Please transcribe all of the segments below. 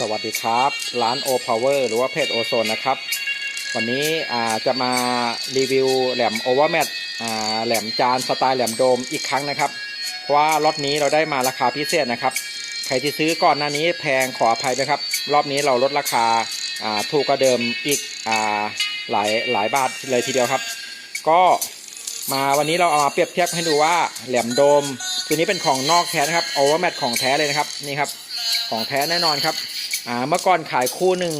สวัสดีครับ ร้าน O Power หรือว่าเพจโอโซนนะครับ วันนี้จะมารีวิวแหลม Overmat อ่าแหลมจานสไตล์แหลมโดมอีกครั้งนะครับ เพราะว่าล็อตนี้เราได้มาราคาพิเศษนะครับ ใครที่ซื้อก่อนหน้านี้แพงขออภัยด้วยครับ รอบนี้เราลดราคาาถูกกว่าเดิมอีกอหลายหลายบาทเลยทีเดียวครับ ก็มาวันนี้เราเอามาเปรียบเทียบให้ดูว่าแหลมโดมตัวนี้เป็นของนอกแท้นะครับ Overmat ของแท้เลยนะครับนี่ครับของแท้แน่นอนครับ อ่าเมื่อก่อนขายคู่หนึ่ง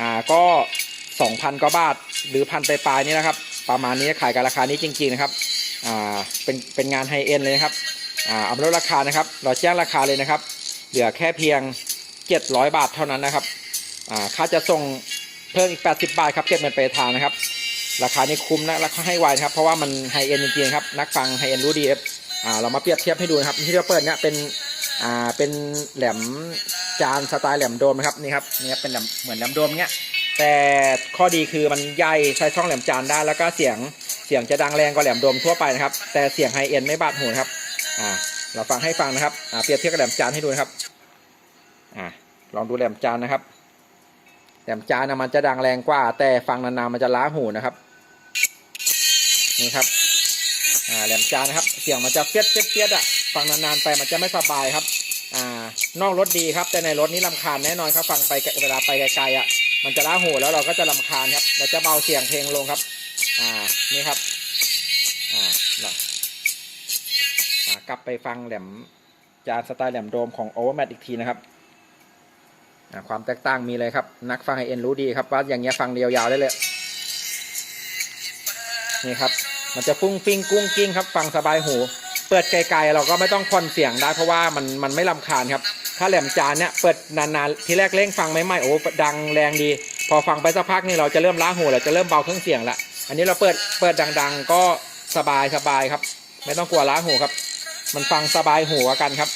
อ่าก็ 2,000กว่าบาทหรือพันปลายๆนี่นะครับ ประมาณนี้ขายกันราคานี้จริงๆนะครับอ่าเป็นเป็นงานไฮเอ็นเลยนะครับอ่าเอามาลดราคานะครับ เราแจ้งราคาเลยนะครับ เหลือแค่เพียง 700 บาทเท่านั้นนะครับอ่าค่าจะส่งเพิ่มอีก 80 บาทครับเก็บเงินไปลายทางนะครับ ราคานี้คุ้มนะราคาให้ไวนะครับ เพราะว่ามันไฮเอ็นจริงๆครับนักฟังไฮเอ็นรู้ดีครับอ่าเรามาเปรียบเทียบให้ดูนะครับที่เราเปิดเนี่ยเป็น อ่าเป็นแหลมจานสไตล์แหลมโดมนะครับนี่ครับนี่ครับเป็นแหลมเหมือนแหลมโดมเงี้ยแต่ข้อดีคือมันใหญ่ใช้ช่องแหลมจานได้แล้วก็เสียงเสียงจะดังแรงกว่าแหลมโดมทั่วไปนะครับ แต่เสียงไฮเอ็นไม่บาดหูนะครับอ่าเราฟังให้ฟังนะครับอ่าเปรียบเทียบกับแหลมจานให้ดูนะครับอ่าลองดูแหลมจานนะครับแหลมจานนะมันจะดังแรงกว่า แต่ฟังนานๆมันจะล้าหูนะครับนี่ครับ อ่าแหลมจานนะครับ เสียงมันจะเฟียดเฟียดเฟียดอะฟังนานๆไปมันจะไม่สบายครับอ่านอกรถดีครับ แต่ในรถนี้ลำคาญแน่นอนครับ ฟังไปเวลาไปไกลๆอะมันจะล้าหูแล้วเราก็จะลำคาญครับ เราจะเบาเสียงเพลงลงครับ อ่านี่ครับอ่าเราอ่ากลับไปฟังแหลมจานสไตล์แหลมโดมของ Overmat อีกทีนะครับอ่าความแตกต่างมีเลยครับ นักฟังไฮเอ็นรู้ดีครับว่าอย่างเงี้ยฟังยาวๆได้เลย นี่ครับ มันจะฟุ้งฟิ้งกุ้งกิ้งครับฟังสบายหู เปิดไกลๆเราก็ไม่ต้องคอนเสียงได้เพราะว่ามันมันไม่ลำคาญครับ ถ้าแหลมจานเนี่ยเปิดนานๆทีแรกเร่งฟังไม่ไหมโอ้ดังแรงดี พอฟังไปสักพักนี่เราจะเริ่มล้าหูเราจะเริ่มเบาเครื่องเสียงละอันนี้เราเปิดเปิดดัง ๆ ก็สบายสบายครับ ไม่ต้องกลัวล้าหูครับ มันฟังสบายหูกันครับ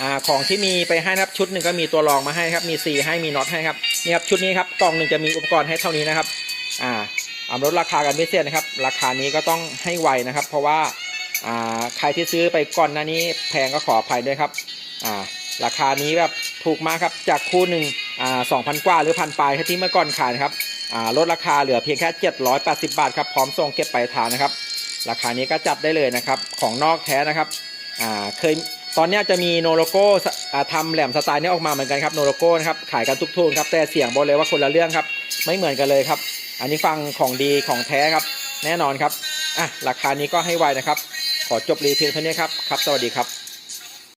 อ่าของที่มีไปให้นะครับชุดหนึ่งก็มีตัวรองมาให้ครับมีซีให้มีน็อตให้ครับนี่ครับชุดนี้ครับกล่องหนึ่งจะมีอุปกรณ์ให้เท่านี้นะครับ อ่า ลดราคากันพิเศษนะครับ ราคานี้ก็ต้องให้ไวนะครับ เพราะว่าใครที่ซื้อไปก่อนหน้านี้แพงก็ขออภัยด้วยครับราคานี้แบบถูกมากครับจากคู่หนึ่งสองพันกว่าหรือพันปลายที่เมื่อก่อนขายนะครับลดราคาเหลือเพียงแค่ 780 บาทครับพร้อมส่งเก็บปลายทางนะครับ ราคานี้ก็จัดได้เลยนะครับของนอกแท้นะครับเคยตอนนี้จะมีโนโลโก้อ่าทำแหลมสไตล์นี้ออกมาเหมือนกันครับโนโลโก้นะครับขายกันทุกทูนครับแต่เสียงบอกเลยว่าคนละเรื่องครับไม่เหมือนกันเลยครับ อันนี้ฟังของดีของแท้ครับ แน่นอนครับอะราคานี้ก็ให้ไวนะครับ ขอจบรีเพียงเท่านี้ครับครับ สวัสดีครับ